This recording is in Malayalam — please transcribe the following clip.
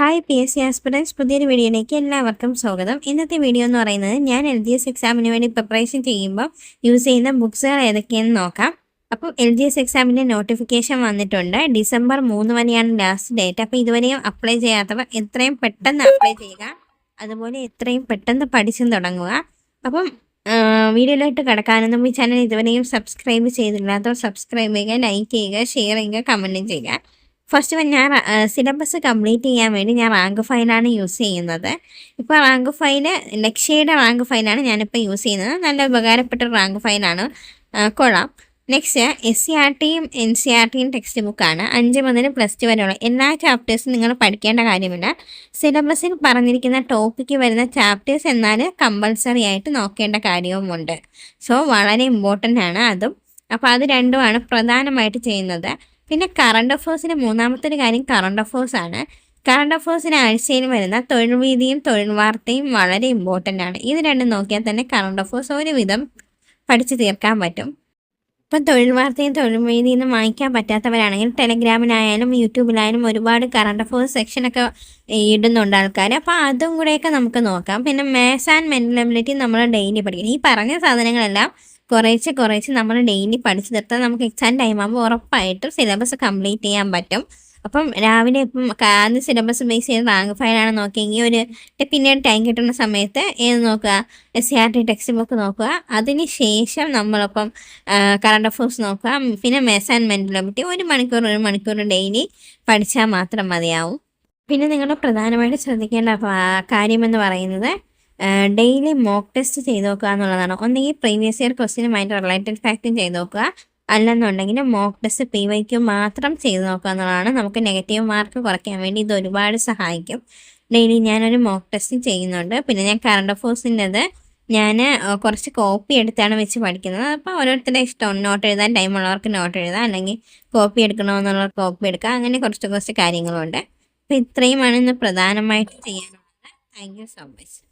Hi P S C aspirants പുതിയൊരു വീഡിയോയിലേക്ക് എല്ലാവർക്കും സ്വാഗതം. ഇന്നത്തെ വീഡിയോ എന്ന് പറയുന്നത് ഞാൻ എൽ ജി എസ് എക്സാമിന് വേണ്ടി പ്രിപ്പറേഷൻ ചെയ്യുമ്പോൾ യൂസ് ചെയ്യുന്ന ബുക്സുകൾ ഏതൊക്കെയെന്ന് നോക്കാം. അപ്പം എൽ ജി എസ് എക്സാമിന്റെ നോട്ടിഫിക്കേഷൻ വന്നിട്ടുണ്ട്. ഡിസംബർ മൂന്ന് വരെയാണ് ലാസ്റ്റ് ഡേറ്റ് അപ്പോൾ ഇതുവരെയും അപ്ലൈ ചെയ്യാത്തവർ എത്രയും പെട്ടെന്ന് അപ്ലൈ ചെയ്യുക. അതുപോലെ എത്രയും പെട്ടെന്ന് പഠിച്ചും തുടങ്ങുക. അപ്പം വീഡിയോയിലോട്ട് കിടക്കാനൊന്നും ഈ ചാനൽ ഇതുവരെയും സബ്സ്ക്രൈബ് ചെയ്തില്ലാത്തവർ സബ്സ്ക്രൈബ് ചെയ്യുക ലൈക്ക് ചെയ്യുക ഷെയർ ചെയ്യുക കമന്റും ചെയ്യുക. ഫസ്റ്റ് ഞാൻ സിലബസ് കംപ്ലീറ്റ് ചെയ്യാൻ വേണ്ടി ഞാൻ റാങ്ക് ഫയലാണ് യൂസ് ചെയ്യുന്നത്. ഇപ്പോൾ റാങ്ക് ഫയൽ ലക്ഷ്യയുടെ റാങ്ക് ഫയലാണ് ഞാനിപ്പോൾ യൂസ് ചെയ്യുന്നത്. നല്ല ഉപകാരപ്പെട്ട റാങ്ക് ഫയലാണ് കൊള്ളാം. നെക്സ്റ്റ് എസ് സി ആർ ടിയും എൻ സി ആർ ടിയും ടെക്സ്റ്റ് ബുക്കാണ് അഞ്ച് മുതൽ പ്ലസ് ടു വരെയുള്ള എല്ലാ ചാപ്റ്റേഴ്സും നിങ്ങൾ പഠിക്കേണ്ട കാര്യമില്ല. സിലബസിൽ പറഞ്ഞിരിക്കുന്ന ടോപ്പിക്ക് വരുന്ന ചാപ്റ്റേഴ്സ് എന്നാൽ കമ്പൾസറി ആയിട്ട് നോക്കേണ്ട കാര്യവുമുണ്ട് സോ വളരെ ഇമ്പോർട്ടന്റ് ആണ് അതും. അപ്പോൾ അത് രണ്ടുമാണ് പ്രധാനമായിട്ട് ചെയ്യുന്നത്. പിന്നെ കറണ്ട് അഫേഴ്സിന്റെ മൂന്നാമത്തെ ഒരു കാര്യം കറണ്ട് അഫേഴ്സ് ആണ്. കറണ്ട് അഫേഴ്സിന് ആഴ്ചയിൽ വരുന്ന തൊഴിൽ വീതിയും തൊഴിൽ വാർത്തയും വളരെ ഇമ്പോർട്ടന്റ് ആണ്. ഇത് രണ്ടും നോക്കിയാൽ തന്നെ കറണ്ട് അഫേഴ്സ് ഒരുവിധം പഠിച്ചു തീർക്കാൻ പറ്റും. ഇപ്പം തൊഴിൽ വാർത്തയും തൊഴിൽ വീതിയും വായിക്കാൻ പറ്റാത്തവരാണെങ്കിൽ ടെലഗ്രാമിലായാലും യൂട്യൂബിലായാലും ഒരുപാട് കറണ്ട് അഫേഴ്സ് സെക്ഷനൊക്കെ ഇടുന്നുണ്ട് ആൾക്കാർ അപ്പോൾ അതും കൂടെയൊക്കെ നമുക്ക് നോക്കാം. പിന്നെ മാസ് ആൻഡ് മെന്റൽ എബിലിറ്റി നമ്മൾ ഡെയിലി പഠിക്കണം. ഈ പറഞ്ഞ സാധനങ്ങളെല്ലാം കുറേശ്ശെ കുറേശ്ശെ നമ്മൾ ഡെയിലി പഠിച്ചു തീർത്താൽ നമുക്ക് എക്സാം ടൈം ആകുമ്പോൾ ഉറപ്പായിട്ടും സിലബസ് കംപ്ലീറ്റ് ചെയ്യാൻ പറ്റും. അപ്പം രാവിലെ ഇപ്പം ആദ്യം സിലബസ് ബേസ് ചെയ്ത് റാങ്ക് ഫയലാണ് നോക്കിയെങ്കിൽ ഒരു പിന്നീട് ടൈം കിട്ടുന്ന സമയത്ത് ഏത് നോക്കുക? S C R T text book നോക്കുക. അതിന് ശേഷം നമ്മളിപ്പം കറണ്ട് അഫേഴ്സ് നോക്കുക. പിന്നെ മെസ് ആൻഡ് മെന്റലബിലിറ്റി ഒരു മണിക്കൂർ ഒരു മണിക്കൂർ ഡെയിലി പഠിച്ചാൽ മാത്രം മതിയാവും. പിന്നെ നിങ്ങൾ പ്രധാനമായിട്ട് ശ്രദ്ധിക്കേണ്ട കാര്യമെന്ന് പറയുന്നത് ഡെയിലി മോക്ക് ടെസ്റ്റ് ചെയ്ത് നോക്കുക എന്നുള്ളതാണ്. ഒന്നെങ്കിൽ പ്രീവിയസ് ഇയർ ക്വസ്റ്റിനുമായിട്ട് റിലേറ്റഡ് ഫാക്റ്റും ചെയ്ത് നോക്കുക. അല്ലെന്നുണ്ടെങ്കിൽ മോക്ക് ടെസ്റ്റ് പി വൈക്ക് മാത്രം ചെയ്ത് നോക്കുക എന്നുള്ളതാണ്. നമുക്ക് നെഗറ്റീവ് മാർക്ക് കുറയ്ക്കാൻ വേണ്ടി ഇത് ഒരുപാട് സഹായിക്കും. ഡെയിലി ഞാനൊരു മോക്ക് ടെസ്റ്റ് ചെയ്യുന്നുണ്ട്. പിന്നെ ഞാൻ കറണ്ട് അഫേഴ്സിന്റെത് ഞാൻ കുറച്ച് കോപ്പി എടുത്താണ് വെച്ച് പഠിക്കുന്നത്. അപ്പോൾ ഓരോരുത്തരുടെ ഇഷ്ടം. നോട്ട് എഴുതാൻ ടൈം ഉള്ളവർക്ക് നോട്ട് എഴുതാം. അല്ലെങ്കിൽ കോപ്പി എടുക്കണമെന്നുള്ളവർ കോപ്പി എടുക്കുക അങ്ങനെ കുറച്ച് കുറച്ച് കാര്യങ്ങളുണ്ട്. അപ്പോൾ ഇത്രയുമാണ് ഇന്ന് പ്രധാനമായിട്ട് ചെയ്യാനുള്ളത്. Thank you so much